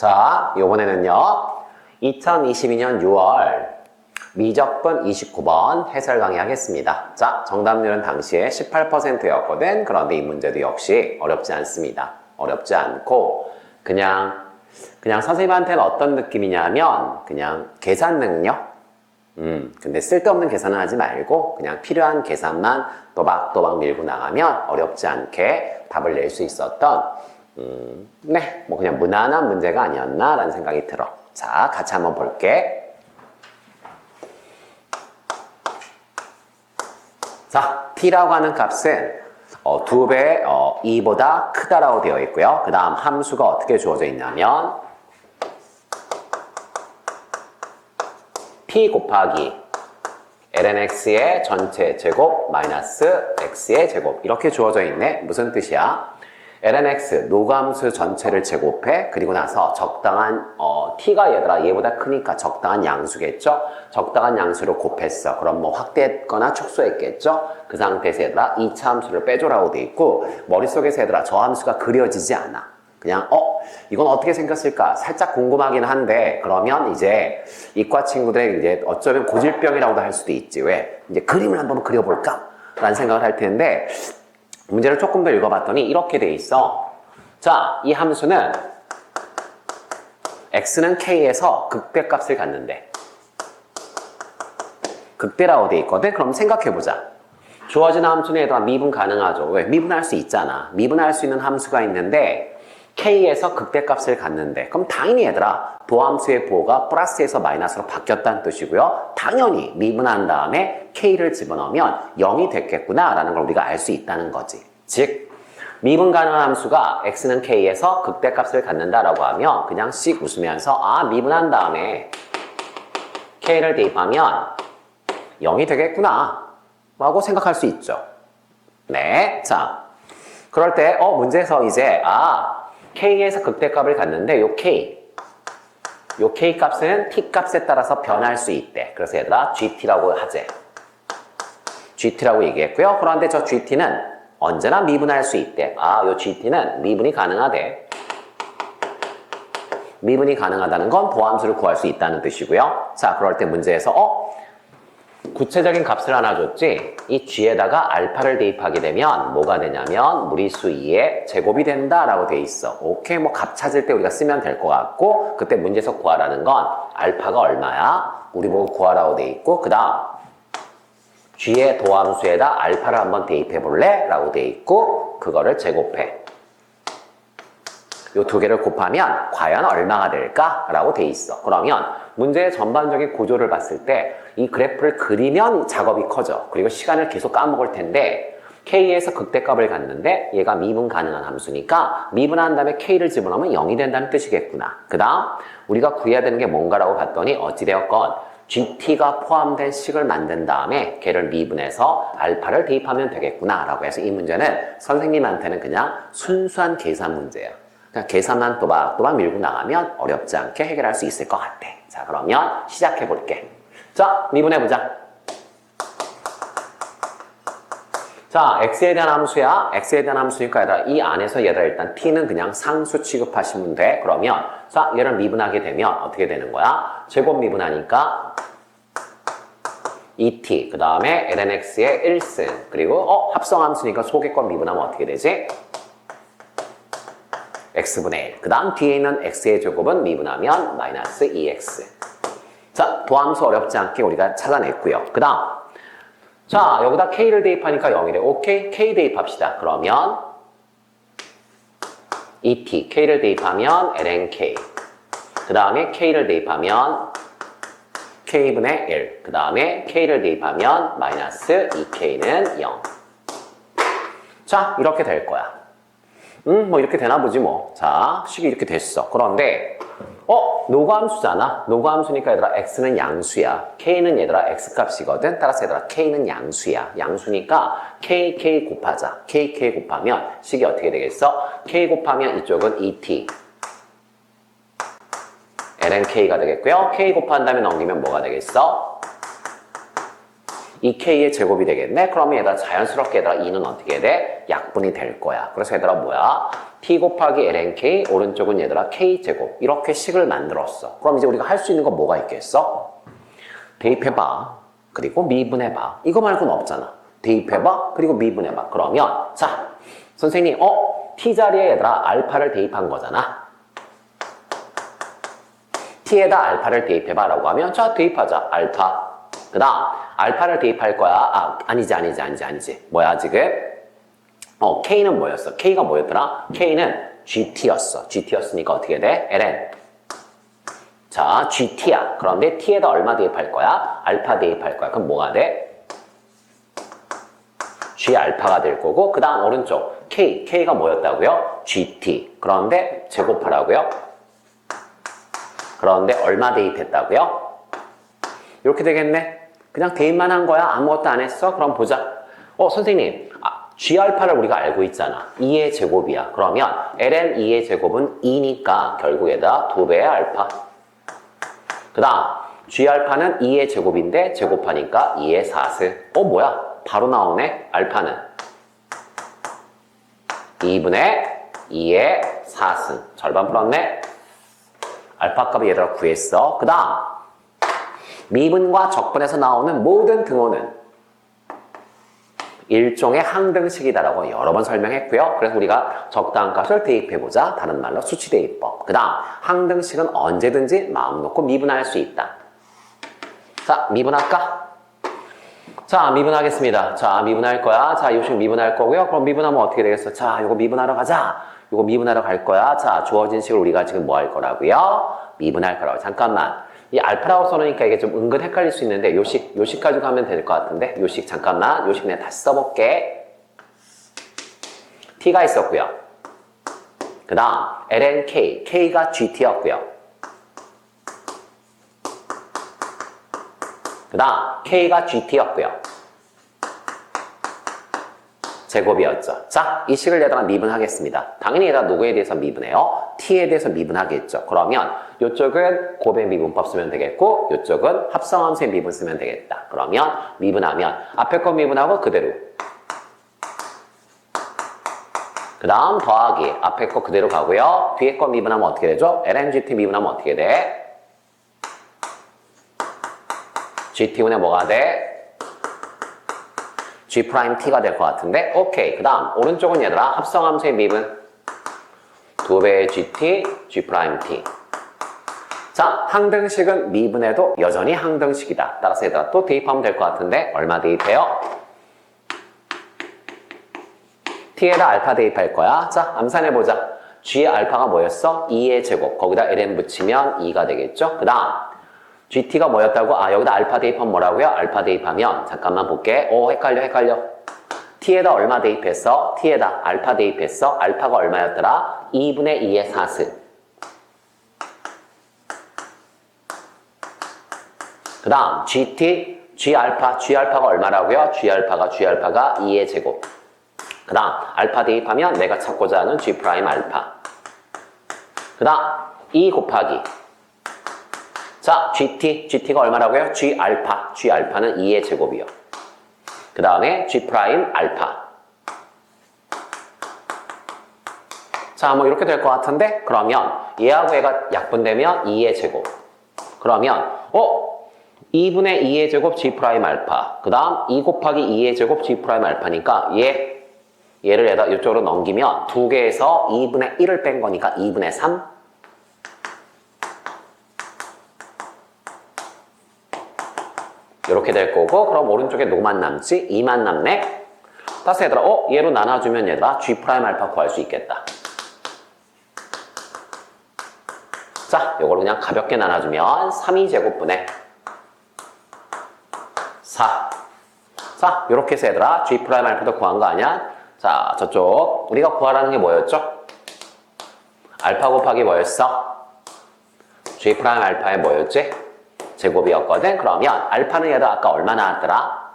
자, 요번에는요. 2022년 6월 미적분 29번 해설 강의 하겠습니다. 자, 정답률은 당시에 18%였거든. 그런데 이 문제도 역시 어렵지 않습니다. 어렵지 않고 그냥 그냥 선생님한테는 어떤 느낌이냐면 그냥 계산 능력 음, 근데 쓸데없는 계산은 하지 말고 그냥 필요한 계산만 또박또박 밀고 나가면 어렵지 않게 답을 낼 수 있었던 음, 네, 뭐 그냥 무난한 문제가 아니었나라는 생각이 들어. 자, 같이 한번 볼게. 자, t라고 하는 값은 어, 두 배, 어, 2보다 크다라고 되어 있고요. 그 다음 함수가 어떻게 주어져 있냐면 p 곱하기 lnx의 전체 제곱 마이너스 x의 제곱 이렇게 주어져 있네. 무슨 뜻이야? Lnx 노감수 전체를 제곱해 그리고 나서 적당한 어, t가 얘들아 얘보다 크니까 적당한 양수겠죠? 적당한 양수를 곱했어. 그럼 뭐 확대했거나 축소했겠죠? 그 상태에서 얘들아 2차 함수를 빼줘라고 돼 있고 머릿속에서 얘들아 저 함수가 그려지지 않아. 그냥 어 이건 어떻게 생겼을까 살짝 궁금하긴 한데 그러면 이제 이과 친구들의 이제 어쩌면 고질병이라고도 할 수도 있지 왜 이제 그림을 한번 그려볼까 라는 생각을 할 텐데 문제를 조금 더 읽어봤더니 이렇게 돼 있어. 자 이 함수는 x는 k에서 극대값을 갖는데 극대라고 돼 있거든? 그럼 생각해보자. 주어진 함수는 얘들아 미분 가능하죠. 왜? 미분할 수 있잖아. 미분할 수 있는 함수가 있는데 k에서 극대값을 갖는데 그럼 당연히 얘들아 도함수의 보호가 플러스에서 마이너스로 바뀌었다는 뜻이고요. 당연히 미분한 다음에 k를 집어넣으면 0이 됐겠구나 라는 걸 우리가 알 수 있다는 거지. 즉 미분 가능한 함수가 x는 k에서 극대값을 갖는다라고 하면 그냥 씩 웃으면서 아 미분한 다음에 k를 대입하면 0이 되겠구나 라고 생각할 수 있죠. 네, 자 그럴 때 어 문제에서 이제 아 k에서 극대값을 갖는데 요 k 요 k 값은 t 값에 따라서 변할 수 있대. 그래서 얘들아 gt라고 하재. gt라고 얘기했고요. 그런데 저 gt는 언제나 미분할 수 있대. 아, 요 gt는 미분이 가능하대. 미분이 가능하다는 건 도함수를 구할 수 있다는 뜻이고요. 자, 그럴 때 문제에서 어? 구체적인 값을 하나 줬지 이 g에다가 알파를 대입하게 되면 뭐가 되냐면 무리수 2의 제곱이 된다 라고 돼 있어. 오케이 뭐 값 찾을 때 우리가 쓰면 될 것 같고 그때 문제에서 구하라는 건 알파가 얼마야? 우리 보고 구하라고 돼 있고 그 다음 g의 도함수에다 알파를 한번 대입해 볼래? 라고 돼 있고 그거를 제곱해 요두 개를 곱하면 과연 얼마가 될까? 라고 돼 있어. 그러면 문제의 전반적인 구조를 봤을 때 이 그래프를 그리면 작업이 커져. 그리고 시간을 계속 까먹을 텐데 K에서 극대값을 갖는데 얘가 미분 가능한 함수니까 미분한 다음에 K를 집어넣으면 0이 된다는 뜻이겠구나. 그 다음 우리가 구해야 되는 게 뭔가라고 봤더니 어찌되었건 GT가 포함된 식을 만든 다음에 걔를 미분해서 알파를 대입하면 되겠구나 라고 해서 이 문제는 선생님한테는 그냥 순수한 계산 문제야. 그냥 계산만 또박또박 밀고 나가면 어렵지 않게 해결할 수 있을 것 같아. 자, 그러면 시작해 볼게. 자, 미분해 보자. 자, x에 대한 함수야. x에 대한 함수니까 얘들아, 이 안에서 얘들아 일단 t는 그냥 상수 취급하시면 돼. 그러면 자, 얘를 미분하게 되면 어떻게 되는 거야? 제곱 미분하니까 2t, 그 다음에 lnx의 1승, 그리고 어, 합성함수니까 소개권 미분하면 어떻게 되지? X분의 1. 그 다음 뒤에 있는 x의 제곱은 미분하면 마이너스 2x. 자, 도함수 어렵지 않게 우리가 찾아냈고요. 그 다음 자, 여기다 k를 대입하니까 0이래. 오케이, k 대입합시다. 그러면 2t, k를 대입하면 lnk. 그 다음에 k를 대입하면 k분의 1. 그 다음에 k를 대입하면 마이너스 2k는 0. 자, 이렇게 될 거야. 음, 뭐 이렇게 되나 보지 뭐. 자, 식이 이렇게 됐어. 그런데 어? 노과함수잖아. 노과함수니까 얘들아 x는 양수야. k는 얘들아 x값이거든. 따라서 얘들아 k는 양수야. 양수니까 k, k 곱하자. k, k 곱하면 식이 어떻게 되겠어? k 곱하면 이쪽은 2t. ln k가 되겠고요. k 곱한 다음에 넘기면 뭐가 되겠어? 이 K의 제곱이 되겠네? 그러면 얘들아 자연스럽게 얘들아 2는 어떻게 돼? 약분이 될 거야. 그래서 얘들아 뭐야? T 곱하기 LNK, 오른쪽은 얘들아 K제곱. 이렇게 식을 만들었어. 그럼 이제 우리가 할 수 있는 건 뭐가 있겠어? 대입해봐. 그리고 미분해봐. 이거 말고는 없잖아. 대입해봐. 그리고 미분해봐. 그러면 자 선생님 어? T자리에 얘들아 알파를 대입한 거잖아. T에다 알파를 대입해봐 라고 하면 자 대입하자. 알파. 그 다음 알파를 대입할 거야. 아 아니지 아니지 아니지 아니지. 뭐야 지금? 어 K는 뭐였어? K가 뭐였더라? K는 GT였어. GT였으니까 어떻게 돼? LN. 자, GT야. 그런데 T에다 얼마 대입할 거야? 알파 대입할 거야. 그럼 뭐가 돼? G 알파가 될 거고, 그 다음 오른쪽 K. K가 뭐였다고요? GT. 그런데 제곱하라고요? 그런데 얼마 대입했다고요? 이렇게 되겠네. 그냥 대입만 한 거야? 아무것도 안 했어? 그럼 보자. 어, 선생님. 아, G 알파를 우리가 알고 있잖아. 2의 제곱이야. 그러면 ln 2의 제곱은 2니까 결국에다 2배의 알파. 그 다음 G 알파는 2의 제곱인데 제곱하니까 2의 4승. 어 뭐야? 바로 나오네. 알파는 2분의 2의 4승. 절반 풀었네. 알파 값을 얘들아 구했어. 그 다음 미분과 적분에서 나오는 모든 등호는 일종의 항등식이다라고 여러 번 설명했고요. 그래서 우리가 적당한 값을 대입해보자. 다른 말로 수치 대입법. 그 다음 항등식은 언제든지 마음 놓고 미분할 수 있다. 자, 미분할까? 자, 미분하겠습니다. 자, 미분할 거야. 자, 요식 미분할 거고요. 그럼 미분하면 어떻게 되겠어? 자, 요거 미분하러 가자. 요거 미분하러 갈 거야. 자, 주어진 식을 우리가 지금 뭐 할 거라고요? 미분할 거라고. 잠깐만. 이 알파라고 써놓으니까 이게 좀 은근 헷갈릴 수 있는데 요식, 요식 가지고 하면 될 것 같은데 요식 잠깐만. 요식 내가 다시 써볼게. t가 있었고요. 그 다음 lnk, k가 gt였고요. 그 다음 k가 gt였고요. 제곱이었죠. 자, 이 식을 얘다가 미분하겠습니다. 당연히 얘가 누구에 대해서 미분해요? T에 대해서 미분하겠죠. 그러면 이쪽은 곱의 미분법 쓰면 되겠고 이쪽은 합성함수의 미분 쓰면 되겠다. 그러면 미분하면 앞에 거 미분하고 그대로 그 다음 더하기 앞에 거 그대로 가고요. 뒤에 거 미분하면 어떻게 되죠? lngt 미분하면 어떻게 돼? gt분의 뭐가 돼? g 프라임 t가 될 것 같은데 오케이 그 다음 오른쪽은 얘들아 합성함수의 미분 2배의 gt g 프라임 t 자 항등식은 미분해도 여전히 항등식이다 따라서 얘들아 또 대입하면 될 것 같은데 얼마 대입해요? t에다 알파 대입할 거야 자 암산해보자 g의 알파가 뭐였어? 2의 제곱 거기다 ln 붙이면 2가 되겠죠 그 다음 GT가 뭐였다고? 아, 여기다 알파 대입하면 뭐라고요? 알파 대입하면, 잠깐만 볼게. 오, 헷갈려, 헷갈려. T에다 얼마 대입했어? T에다 알파 대입했어? 알파가 얼마였더라? 2분의 2의 4승. 그 다음, GT, G 알파, G 알파가 얼마라고요? G 알파가, G 알파가 2의 제곱. 그 다음, 알파 대입하면 내가 찾고자 하는 G 프라임 알파. 그 다음, 2 곱하기. 자, GT, GT가 얼마라고요? G 알파, G 알파는 2의 제곱이요. 그 다음에 G 프라임 알파. 자, 뭐 이렇게 될 것 같은데 그러면 얘하고 얘가 약분되면 2의 제곱. 그러면 어? 2분의 2의 제곱 G 프라임 알파. 그 다음 2 곱하기 2의 제곱 G 프라임 알파니까 얘 얘를 얘다 이쪽으로 넘기면 두 개에서 2분의 1을 뺀 거니까 2분의 3. 이렇게 될 거고 그럼 오른쪽에 노만 남지 2만 남네 따라서 얘들아 어? 얘로 나눠주면 얘들아 G 프라임 알파 구할 수 있겠다 자 요걸 그냥 가볍게 나눠주면 3이 제곱분의 4 자, 요렇게 해서 얘들아 G 프라임 알파도 구한 거 아니야? 자, 저쪽 우리가 구하라는 게 뭐였죠? 알파 곱하기 뭐였어? G 프라임 알파의 뭐였지? 제곱이었거든. 그러면 알파는 얘도 아까 얼마 나왔더라?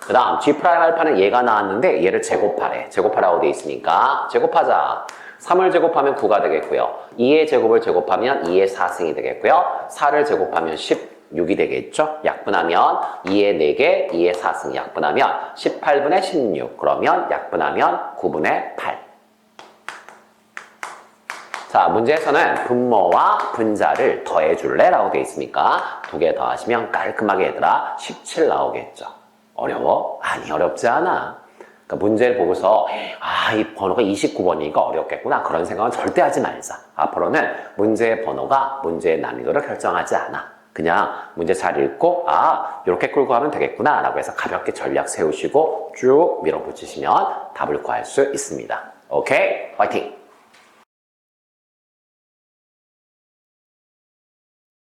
그 다음 G 프라임 알파는 얘가 나왔는데 얘를 제곱하래. 제곱하라고 돼 있으니까 제곱하자. 3을 제곱하면 9가 되겠고요. 2의 제곱을 제곱하면 2의 4승이 되겠고요. 4를 제곱하면 10 6이 되겠죠? 약분하면 2의 4개, 2의 4승 약분하면 18분의 16. 그러면 약분하면 9분의 8. 자, 문제에서는 분모와 분자를 더해줄래? 라고 되어 있으니까 두 개 더하시면 깔끔하게 얘들아 17 나오겠죠. 어려워? 아니, 어렵지 않아. 그러니까 문제를 보고서 아, 이 번호가 29번이니까 어렵겠구나. 그런 생각은 절대 하지 말자. 앞으로는 문제의 번호가 문제의 난이도를 결정하지 않아. 그냥 문제 잘 읽고 아, 이렇게 끌고 가면 되겠구나. 라고 해서 가볍게 전략 세우시고 쭉 밀어붙이시면 답을 구할 수 있습니다. 오케이? 화이팅!